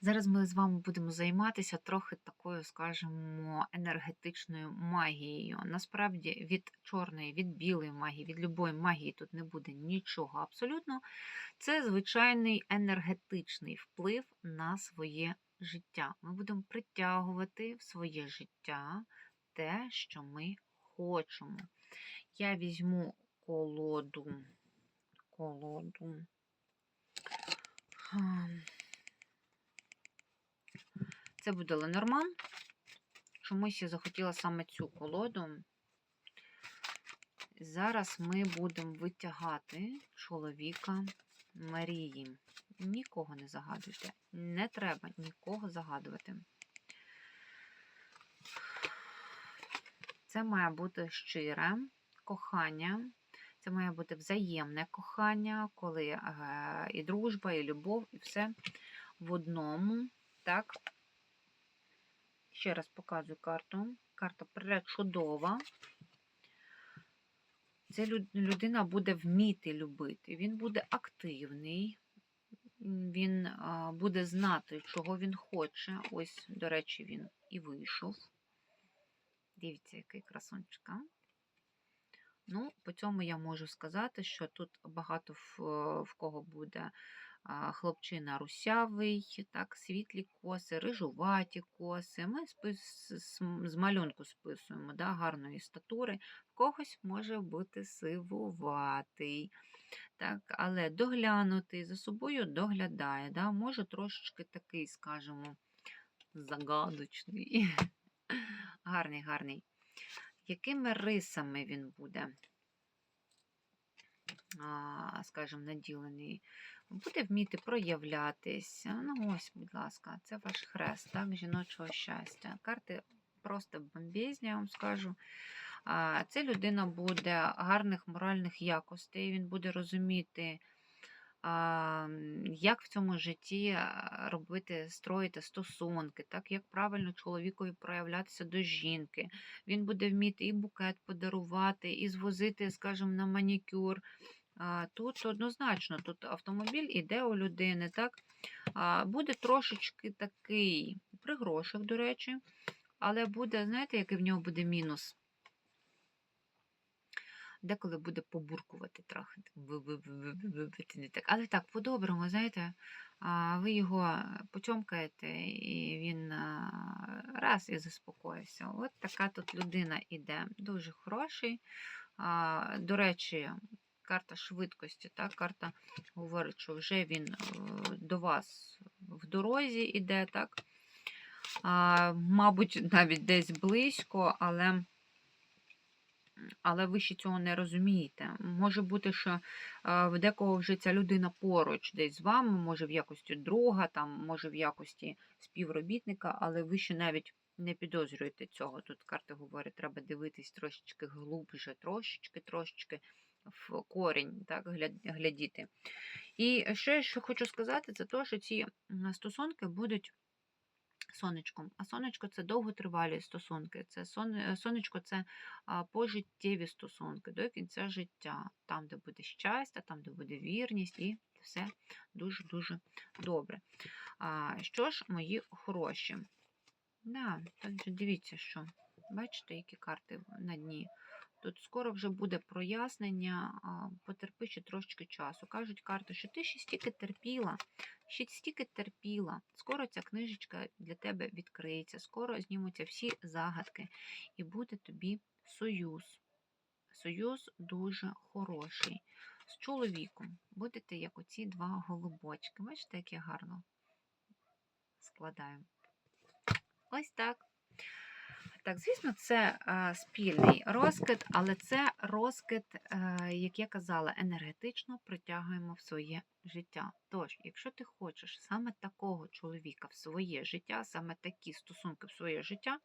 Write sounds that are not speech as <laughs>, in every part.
Зараз ми з вами будемо займатися трохи такою, скажімо, енергетичною магією. Насправді від чорної, від білої магії, від любої магії тут не буде нічого абсолютно. Це звичайний енергетичний вплив на своє життя. Ми будемо притягувати в своє життя те, що ми хочемо. Я візьму колоду. Колоду. Це буде Ленорман. Чомусь я захотіла саме цю колоду. Зараз ми будемо витягати чоловіка Марії. Нікого не загадуйте. Не треба нікого загадувати. Це має бути щире кохання. Це має бути взаємне кохання, коли е, і дружба, і любов, і все в одному. Так. Ще раз показую карту. Карта пречудова. Ця людина буде вміти любити. Він буде активний, він буде знати, чого він хоче. Ось, до речі, він і вийшов. Дивіться, який красончик. Ну, по цьому я можу сказати, що тут багато в, в кого буде хлопчина русявий, так, світлі коси, рижуваті коси. Ми спис, з малюнку списуємо да, гарної статури. В когось може бути сивуватий, так, але доглянутий, за собою доглядає. Да, Може трошечки такий, скажімо, загадочний. <laughs> Гарний, гарний. Якими рисами він буде, скажімо, наділений? Буде вміти проявлятися. Ну, ось, будь ласка, це ваш хрест, так, жіночого щастя. Карти просто бомбезні, я вам скажу. Це людина буде гарних моральних якостей, він буде розуміти як в цьому житті робити, строїти стосунки, так, як правильно чоловікові проявлятися до жінки. Він буде вміти і букет подарувати, і звозити, скажімо, на манікюр. Тут однозначно, тут автомобіль іде у людини, так? Буде трошечки такий, при грошах, до речі, але буде, знаєте, який в нього буде мінус? Деколи буде побуркувати трохи. Але так, по-доброму, знаєте, ви його почомкаєте, і він раз і заспокоївся. От така тут людина іде. Дуже хороший. До речі, карта швидкості, так, карта говорить, що вже він е, до вас в дорозі іде, так. Мабуть, навіть десь близько, але але ви ще цього не розумієте. Може бути, що в декого вже ця людина поруч десь з вами, може в якості друга, там, може в якості співробітника, але ви ще навіть не підозрюєте цього. Тут карти говорять, треба дивитись трошечки глубже, трошечки, трошечки в корінь, так, глядіти. І ще що хочу сказати, це те, що ці стосунки будуть сонечком. А сонечко це довготривалі стосунки. Це сон, Сонечко це пожиттєві стосунки до кінця життя, там, де буде щастя, там, де буде вірність, і все дуже-дуже добре. А, Що ж, мої хороші? Да, так дивіться, що. Бачите, які карти на дні. Тут скоро вже буде прояснення, потерпи ще трошечки часу. Кажуть карти, що ти ще стільки терпіла, ще стільки терпіла. Скоро ця книжечка для тебе відкриється, скоро знімуться всі загадки, і буде тобі союз. Союз дуже хороший. З чоловіком будете як оці два голубочки. Бачите, як я гарно складаю. Ось так. Так, звісно, це е, спільний розкид, але це розкид, е, як я казала, енергетично притягуємо в своє життя. Тож, якщо ти хочеш саме такого чоловіка в своє життя, саме такі стосунки в своє життя,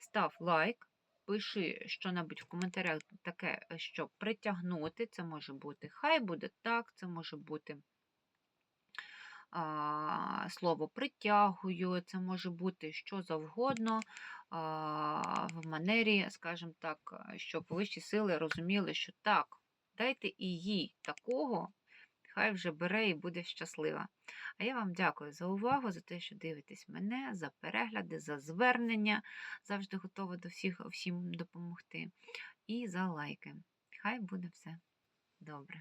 став лайк. Пиши що-небудь в коментарях таке, щоб притягнути. Це може бути хай буде так, це може бути а, слово притягую, це може бути що завгодно в манері, скажімо так, щоб вищі сили розуміли, що так, дайте і їй такого, Хай вже бере і буде щаслива. А я вам дякую за увагу, за те, що дивитесь мене, за перегляди, за звернення. Завжди готова до всіх всім допомогти. І за лайки. Хай буде все добре.